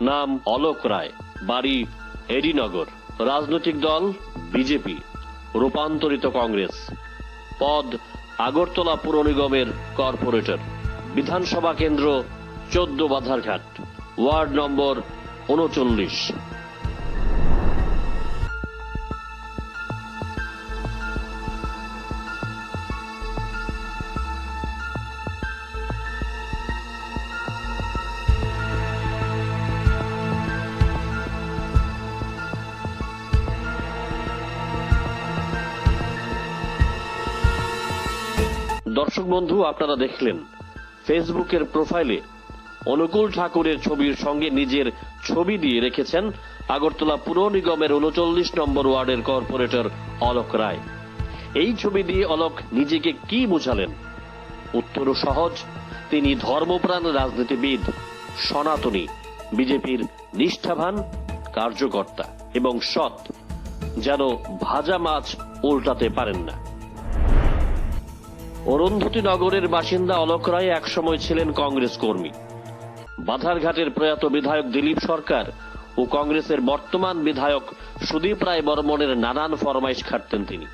নাম অলোক রায়, বাড়ি এডিনগর। রাজনৈতিক দল বিজেপি, রূপান্তরিত কংগ্রেস। পদ আগরতলা পুর নিগমের কর্পোরেটর। বিধানসভা কেন্দ্র চোদ্দ বাধারঘাট। ওয়ার্ড নম্বর উনচল্লিশ। দর্শক বন্ধু, আপনারা দেখলেন ফেসবুকের প্রোফাইলে অনুকূল ঠাকুরের ছবির সঙ্গে নিজের ছবি দিয়ে রেখেছেন আগরতলা পুর নিগমের উনচল্লিশ নম্বর ওয়ার্ডের কর্পোরেটর অলোক রায়। এই ছবি দিয়ে অলোক নিজেকে কি বুঝালেন? উত্তরও সহজ, তিনি ধর্মপ্রাণ রাজনীতিবিদ, সনাতনী, বিজেপির নিষ্ঠাবান কার্যকর্তা এবং সৎ, যেন ভাজা মাছ উল্টাতে পারেন না। অরুন্ধতী নগরের বাসিন্দা অলোক রায় একসময় ছিলেন কংগ্রেস কর্মী। বাধারঘাটের প্রয়াত বিধায়ক দিলীপ সরকার ও কংগ্রেসের বর্তমান বিধায়ক সুদীপ রায় বর্মনের নানান ফরমাইশ খাটতেন তিনি।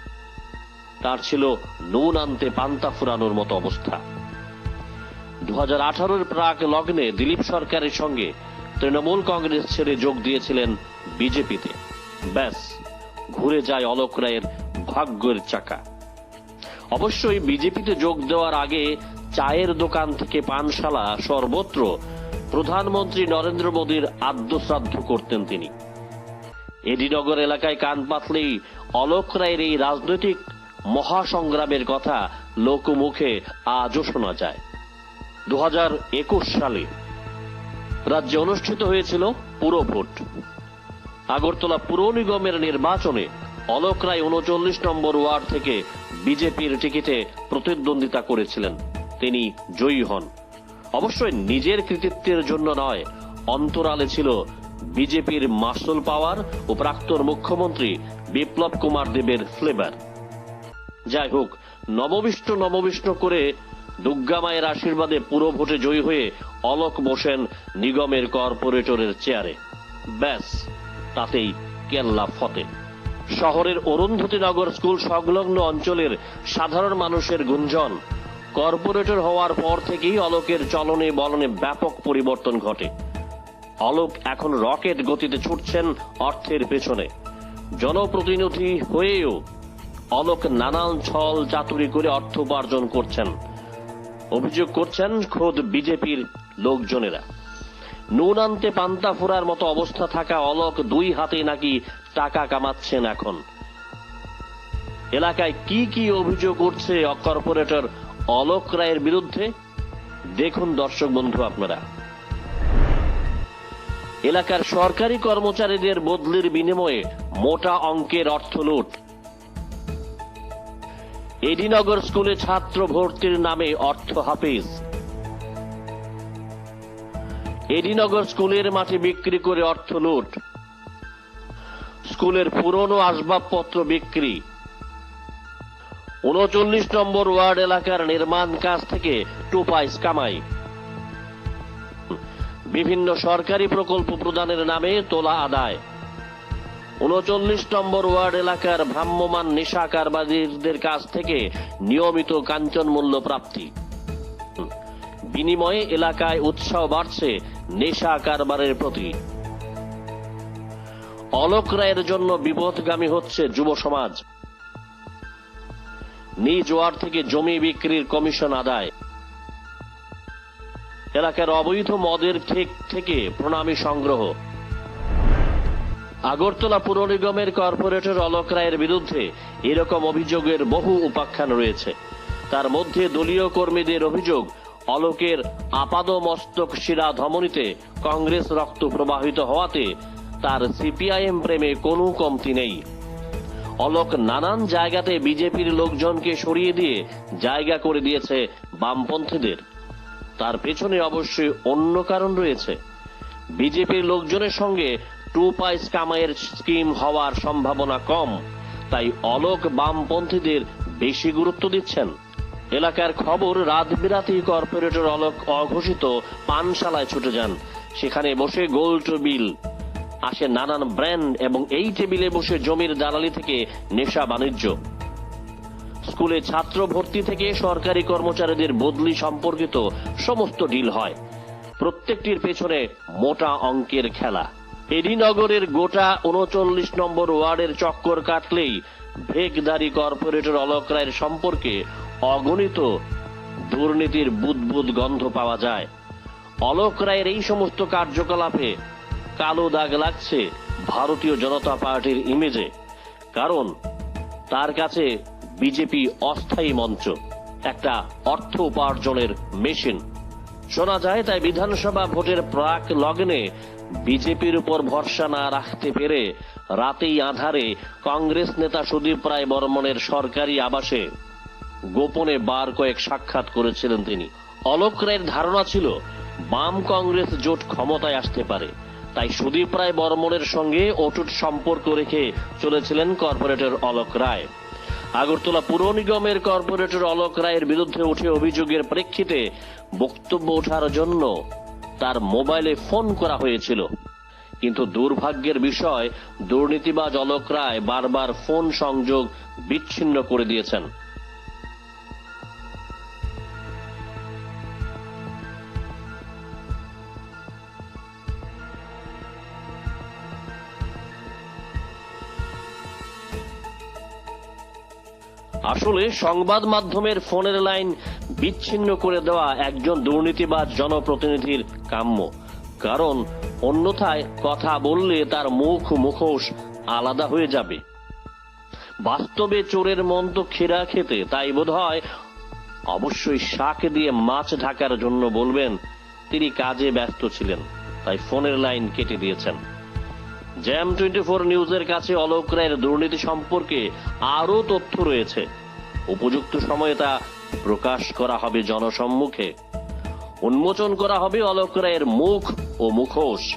তার ছিল নুন আনতে পান্তা ফুরানোর মতো অবস্থা। দু হাজার প্রাক লগ্নে দিলীপ সরকারের সঙ্গে তৃণমূল কংগ্রেস ছেড়ে যোগ দিয়েছিলেন বিজেপিতে। ব্যাস, ঘুরে যায় অলোক রায়ের ভাগ্যের চাকা। অবশ্যই বিজেপিতে যোগ দেওয়ার আগে চায়ের দোকান থেকে পানশালা সর্বত্র প্রধানমন্ত্রী নরেন্দ্র মোদীর আদ্যশ্রাদ্ধ করতেন তিনি। এডিনগর এলাকায় কান পাতলেই অলোক রায়ের এই রাজনৈতিক মহাসংগ্রামের কথা লোকমুখে আজও শোনা যায়। দু হাজার একুশ সালে রাজ্যে অনুষ্ঠিত হয়েছিল পুরো ভোট আগরতলা পুর নিগমের নির্বাচনে অলোক রায় উনচল্লিশ নম্বর ওয়ার্ড থেকে বিজেপির টিকিটে প্রতিদ্বন্দ্বিতা করেছিলেন। তিনি জয়ী হন। অবশ্যই নিজের কৃতিত্বের জন্য নয়, অন্তরালে ছিল বিজেপির মাসুল পাওয়ার ও প্রাক্তন মুখ্যমন্ত্রী বিপ্লব কুমার দেবের ফ্লেভার। যাই হোক, নববিষ্ট নববিষ্ট করে দুর্গা মায়ের আশীর্বাদে পুরো ভোটে জয়ী হয়ে অলোক বসেন নিগমের কর্পোরেটরের চেয়ারে। ব্যাস, তাতেই কেল্লা ফতে। শহরের অরুন্ধতী নগর স্কুল সংলগ্ন অঞ্চলের সাধারণ মানুষের গুঞ্জন। কর্পোরেটর হওয়ার পর থেকেই অলোকের চলনে বলনে ব্যাপক পরিবর্তন ঘটে। অলোক এখন রকেট গতিতে ছুটছেন অর্থের পেছনে। জনপ্রতিনিধি হয়েও অলোক নানান ছল চাতুরি করে অর্থ উপার্জন করছেন। অভিযোগ করছেন, খোদ বিজেপির লোকজনেরা। নুন আনতে পান্তা ফোরার মতো অবস্থা থাকা অলোক দুই হাতে নাকি টাকা কামাচ্ছেন এখন। এলাকায় কি কি অভিযোগ উঠছে কর্পোরেটর অলোক রায়ের বিরুদ্ধে? দেখুন দর্শক বন্ধু আপনারা। এলাকার সরকারি কর্মচারীদের বদলির বিনিময়ে মোটা অঙ্কের অর্থ লুট। এডিনগর স্কুলে ছাত্র ভর্তির নামে অর্থ হাফিজ। এডিনগর স্কুলের মাঠে বিক্রি করে অর্থ লুট। স্কুলের পুরনো আসবাবপত্র বিক্রি। উনচল্লিশ নম্বর ওয়ার্ড এলাকার নির্মাণ কাজ থেকে টু পাইস কামাই। বিভিন্ন সরকারি প্রকল্প প্রদানের নামে তোলা আদায়। উনচল্লিশ নম্বর ওয়ার্ড এলাকার ভ্রাম্যমান নেশা কারবারিদের কাছ থেকে নিয়মিত কাঞ্চন মূল্য প্রাপ্তি। বিনিময়ে এলাকায় উৎসাহ বাড়ছে নেশা কারবারের প্রতি। অলোক রায়ের জন্য বিপদগামী হচ্ছে যুব সমাজ। নিজ ওয়ার্ড থেকে জমি বিক্রির কমিশন আদায়। এলাকার অবৈধ মদের ঠেক থেকে প্রণামী সংগ্রহ। আগরতলা পুর নিগমের কর্পোরেটর অলোক রায়ের বিরুদ্ধে এরকম অভিযোগের বহু উপাখ্যান রয়েছে। তার মধ্যে দলীয় কর্মীদের অভিযোগ অলোকের আপাদ মস্তক শিরা ধমনীতে কংগ্রেস রক্ত প্রবাহিত হওয়াতে তার সিপিআইএম প্রেমে কোনো কমতি নেই। অলোক নানান জায়গাতে বিজেপির লোকজনকে সরিয়ে দিয়ে জায়গা করে দিয়েছে বামপন্থীদের। তার পেছনে অবশ্যই অন্য কারণ রয়েছে। বিজেপির লোকজনের সঙ্গে টু পাইস কামাইয়ের স্কিম হওয়ার সম্ভাবনা কম, তাই অলোক বামপন্থীদের বেশি গুরুত্ব দিচ্ছেন। এলাকার খবর, রাত বিরাতেই কর্পোরেটর অলোক অঘোষিত পানশালায় ছুটে যান। সেখানে বসে গোল্ড বিল আসে নানান ব্র্যান্ড এবং এই টেবিলে বসে জমির দালালি থেকে নেশা বাণিজ্য। স্কুলে ছাত্র ভর্তি থেকে সরকারি কর্মচারীদের বদলি সম্পর্কিত সমস্ত ডিল হয়। প্রত্যেকটির পেছনে মোটা অঙ্কের খেলা। এডিনগরের গোটা উনচল্লিশ নম্বর ওয়ার্ডের চক্কর কাটলেই ভেগদারি কর্পোরেটর অলক রায়ের সম্পর্কে অগণিত দুর্নীতির বুদবুদ গন্ধ পাওয়া যায়। অলোক রায়ের এই সমস্ত কার্যকলাপে কালো দাগ লাগছে ভারতীয় জনতা পার্টির ইমেজে কারণ তার কাছে বিজেপি অস্থায়ী মঞ্চ, একটা অর্থ উপার্জনের মেশিন। শোনা যায় তাই বিধানসভা ভোটের প্রাক লগ্নে বিজেপির উপর ভরসা না রাখতে পেরে রাতেই আধারে কংগ্রেস নেতা সুদীপ রায় বর্মনের সরকারি আবাসে গোপনে বার কয়েক সাক্ষাৎ করেছিলেন তিনি। অলোক রায়ের ধারণা ছিল, বাম কংগ্রেস জোট ক্ষমতায় আসতে পারে। তাই সুদীপ রায় বর্মনের সঙ্গে অটুট সম্পর্ক রেখে চলেছিলেন কর্পোরেটর অলোক রায়। আগরতলা পুর নিগমের কর্পোরেটর অলোক রায়ের বিরুদ্ধে উঠে অভিযোগের প্রেক্ষিতে বক্তব্য ওঠার জন্য তার মোবাইলে ফোন করা হয়েছিল। কিন্তু দুর্ভাগ্যের বিষয়, দুর্নীতিবাজ অলোক রায় বারবার ফোন সংযোগ বিচ্ছিন্ন করে দিয়েছেন। আসলে সংবাদ মাধ্যমের ফোনের লাইন বিচ্ছিন্ন করে দেওয়া একজন দুর্নীতিবাজ জনপ্রতিনিধির কাম্য। কারণ অন্যথায় কথা বললে তার মুখ মুখোশ আলাদা হয়ে যাবে। বাস্তবে চোরের মন তো খেরা খেতে, তাই বোধ হয় অবশ্যই শাক দিয়ে মাছ ঢাকার জন্য বলবেন, তিনি কাজে ব্যস্ত ছিলেন, তাই ফোনের লাইন কেটে দিয়েছেন। জ্যাম টোয়েন্টি ফোর নিউজের কাছে অলোক রায়ের দুর্নীতি সম্পর্কে আরও তথ্য রয়েছে। উপযুক্ত সময়ে তা প্রকাশ করা হবে জনসম্মুখে। উন্মোচন করা হবে অলোক রায়ের মুখ ও মুখোশ।